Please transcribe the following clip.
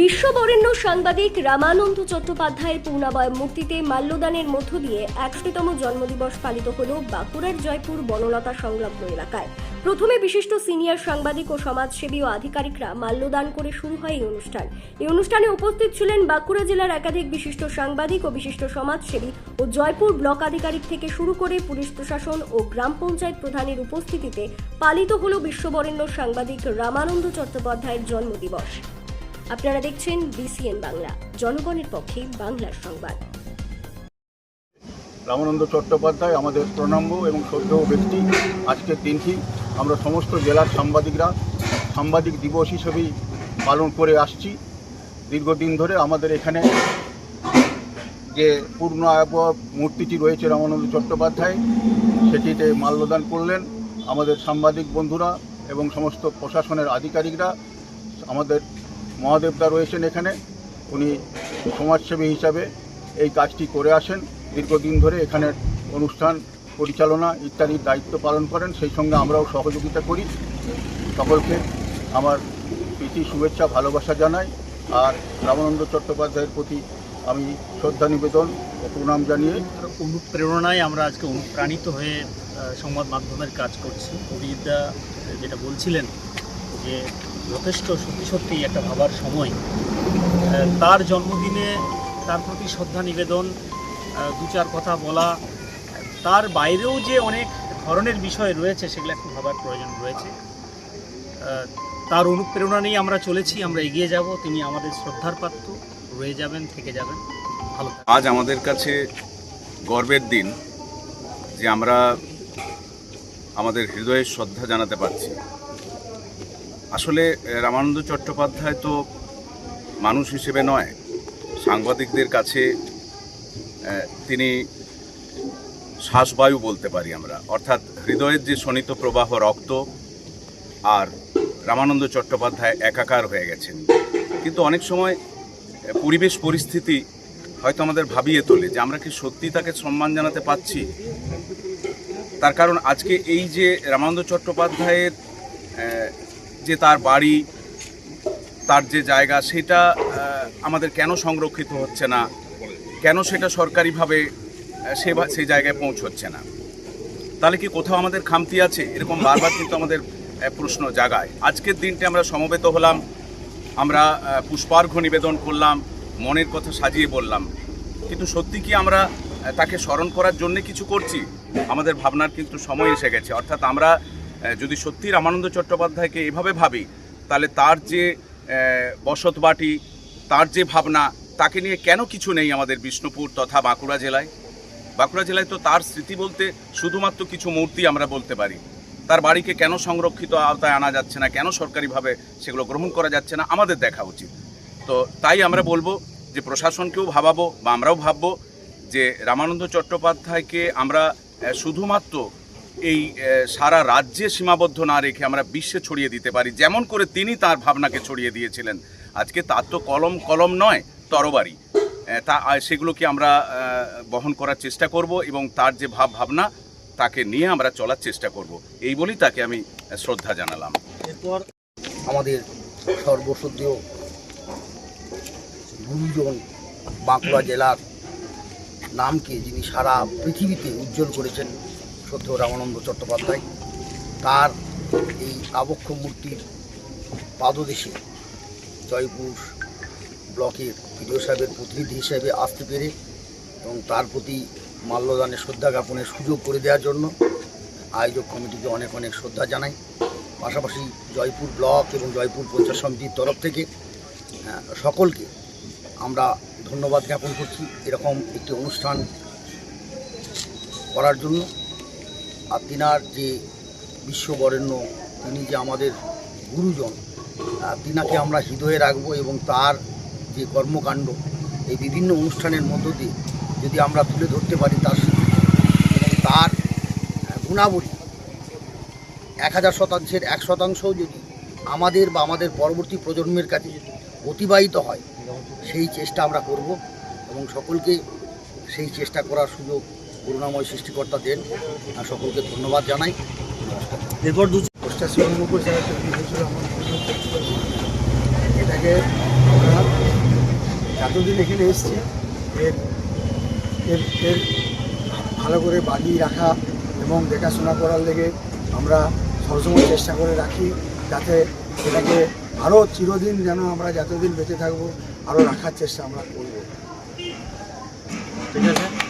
বিশ্ববরেণ্য সাংবাদিক রামানন্দ চট্টোপাধ্যায়ের পূর্ণাবয় মূর্তিতে মাল্যদানের মধ্য দিয়ে একশোতম জন্মদিবস পালিত হল বাঁকুড়ার জয়পুর বনলতা সংলগ্ন এলাকায়। প্রথমে বিশিষ্ট সিনিয়র সাংবাদিক ও সমাজসেবী ও আধিকারিকরা মাল্যদান করে শুরু হয় এই অনুষ্ঠান। এই অনুষ্ঠানে উপস্থিত ছিলেন বাঁকুড়া জেলার একাধিক বিশিষ্ট সাংবাদিক ও বিশিষ্ট সমাজসেবী ও জয়পুর ব্লক আধিকারিক থেকে শুরু করে পুলিশ প্রশাসন ও গ্রাম পঞ্চায়েত প্রধানের উপস্থিতিতে পালিত হল বিশ্ববরেণ্য সাংবাদিক রামানন্দ চট্টোপাধ্যায়ের জন্মদিবস। আপনারা দেখছেন বিসিএন বাংলা, জনগণের পক্ষে বাংলার সংবাদ। রামানন্দ চট্টোপাধ্যায়, আমাদের প্রণম্য এবং শ্রদ্ধেয় ব্যক্তি আজকের দিনটি আমরা সমস্ত জেলার সাংবাদিকরা সাংবাদিক দিবস হিসেবেই পালন করে আসছি। দীর্ঘদিন ধরে আমাদের এখানে যে পূর্ণ আয়ব মূর্তিটি রয়েছে রামানন্দ চট্টোপাধ্যায়, সেটিতে মাল্যদান করলেন আমাদের সাংবাদিক বন্ধুরা এবং সমস্ত প্রশাসনের আধিকারিকরা। আমাদের মহাদেবদা রয়েছেন এখানে। উনি সমাজসেবী হিসাবে এই কাজটি করে আসেন। দীর্ঘদিন ধরে এখানে অনুষ্ঠান, পরিচালনা ইত্যাদির দায়িত্ব পালন করেন। সেই সঙ্গে আমরাও সহযোগিতা করি। সকলকে আমার প্রীতি, শুভেচ্ছা, ভালোবাসা জানাই। আর রামানন্দ চট্টোপাধ্যায়ের প্রতি আমি শ্রদ্ধা নিবেদন ও প্রণাম জানিয়ে অনুপ্রেরণায় আমরা আজকে অনুপ্রাণিত হয়ে সংবাদ মাধ্যমের কাজ করছি। অভিজিৎদা যেটা বলছিলেন যে যথেষ্ট সত্যি সত্যি একটা ভাবার সময়। তার জন্মদিনে তার প্রতি শ্রদ্ধা নিবেদন দু চার কথা বলা, তার বাইরেও যে অনেক ধরনের বিষয় রয়েছে সেগুলো একটু ভাবার প্রয়োজন রয়েছে। তার অনুপ্রেরণা নিয়ে আমরা চলেছি, আমরা এগিয়ে যাব, তিনি আমাদের শ্রদ্ধার পাত্র, রয়ে যাবেন, থেকে যাবেন। ভালো আজ আমাদের কাছে গর্বের দিন যে আমরা আমাদের হৃদয়ের শ্রদ্ধা জানাতে পারছি। আসলে রামানন্দ চট্টোপাধ্যায় তো মানুষ হিসেবে নয়। সাংবাদিকদের কাছে তিনি শ্বাসবায়ু বলতে পারি আমরা। অর্থাৎ হৃদয়ের যে শোণিত প্রবাহ রক্ত আর রামানন্দ চট্টোপাধ্যায় একাকার হয়ে গেছেন। কিন্তু অনেক সময় পরিবেশ পরিস্থিতি হয়তো আমাদের ভাবিয়ে তোলে যে আমরা কি সত্যি তাকে সম্মান জানাতে পাচ্ছি তার কারণ আজকে এই যে রামানন্দ চট্টোপাধ্যায়ের যে তার বাড়ি তার যে জায়গা সেটা আমাদের কেন সংরক্ষিত হচ্ছে না? কেন সেটা সরকারিভাবে সে সেই জায়গায় পৌঁছচ্ছে না? তাহলে কি কোথাও আমাদের খামতি আছে? এরকম বারবার কিন্তু আমাদের প্রশ্ন জাগায়। আজকের দিনটি আমরা সমবেত হলাম আমরা আহ, পুষ্পার্ঘ্য নিবেদন করলাম মনের কথা সাজিয়ে বললাম। কিন্তু সত্যি কি আমরা তাকে স্মরণ করার জন্য কিছু করছি? আমাদের ভাবনার কিন্তু সময় এসে গেছে। অর্থাৎ আমরা যদি সত্যি রামানন্দ চট্টোপাধ্যায়কে এভাবে ভাবি, তাহলে তার যে বসতবাটি তার যে ভাবনা, তাকে নিয়ে কেন কিছু নেই আমাদের বিষ্ণুপুর তথা বাঁকুড়া জেলায়? বাঁকুড়া জেলায় তো তার স্মৃতি বলতে শুধুমাত্র কিছু মূর্তি আমরা বলতে পারি। তার বাড়িকে কেন সংরক্ষিত আওতায় আনা যাচ্ছে না, কেন সরকারিভাবে সেগুলো গ্রহণ করা যাচ্ছে না, আমাদের দেখা উচিত। তো তাই আমরা বলব যে প্রশাসনকেও ভাবাবো বা আমরাও ভাববো যে রামানন্দ চট্টোপাধ্যায়কে আমরা শুধুমাত্র এই সারা রাজ্যে সীমাবদ্ধ না রেখে আমরা বিশ্বে ছড়িয়ে দিতে পারি। যেমন করে তিনি তার ভাবনাকে ছড়িয়ে দিয়েছিলেন। আজকে তার তো কলম কলম নয়, তরবারি। তা সেগুলোকে আমরা বহন করার চেষ্টা করব এবং তার যে ভাব, ভাবনা, তাকে নিয়ে আমরা চলার চেষ্টা করব। এই বলেই তাকে আমি শ্রদ্ধা জানালাম। এরপর আমাদের সর্বশ্রদ্ধেয় গুরুজন বাঁকুড়া জেলার নামকে যিনি সারা পৃথিবীতে উজ্জ্বল করেছেন সত্য রামানন্দ চট্টোপাধ্যায় তার এই আবক্ষ মূর্তির পাদদেশে জয়পুর ব্লকের বিডিও সাহেবের প্রতিনিধি হিসেবে আসতে পেরে এবং তার প্রতি মাল্যদানের শ্রদ্ধা জ্ঞাপনের সুযোগ করে দেওয়ার জন্য আয়োজক কমিটিকে অনেক অনেক শ্রদ্ধা জানাই। পাশাপাশি জয়পুর ব্লক এবং জয়পুর পঞ্চায়েত সমিতির তরফ থেকে সকলকে আমরা ধন্যবাদ জ্ঞাপন করছি। এরকম একটি অনুষ্ঠান করার জন্য। আর তিনার যে বিশ্ববরেণ্য, তিনি যে আমাদের গুরুজন তিনাকে আমরা হৃদয়ে রাখব এবং তার যে কর্মকাণ্ড, এই বিভিন্ন অনুষ্ঠানের মধ্য দিয়ে যদি আমরা তুলে ধরতে পারি তার তার গুণাবলী এক হাজার শতাংশের এক শতাংশও যদি আমাদের বা আমাদের পরবর্তী প্রজন্মের কাছে যদি অতিবাহিত হয়, সেই চেষ্টা আমরা করব এবং সকলকে সেই চেষ্টা করার সুযোগ করুণাময় সৃষ্টিকর্তা দেন। সকলকে ধন্যবাদ জানাই। এরপর দু এটাকে আমরা এতদিন এখানে এসেছি, এর এর এর ভালো করে বাগিয়ে রাখা এবং দেখাশোনা করার লেগে আমরা সবসময় চেষ্টা করে রাখি, যাতে এটাকে আরও চিরদিন যেন আমরা যতদিন বেঁচে থাকব, আরও রাখার চেষ্টা আমরা করব। ঠিক আছে?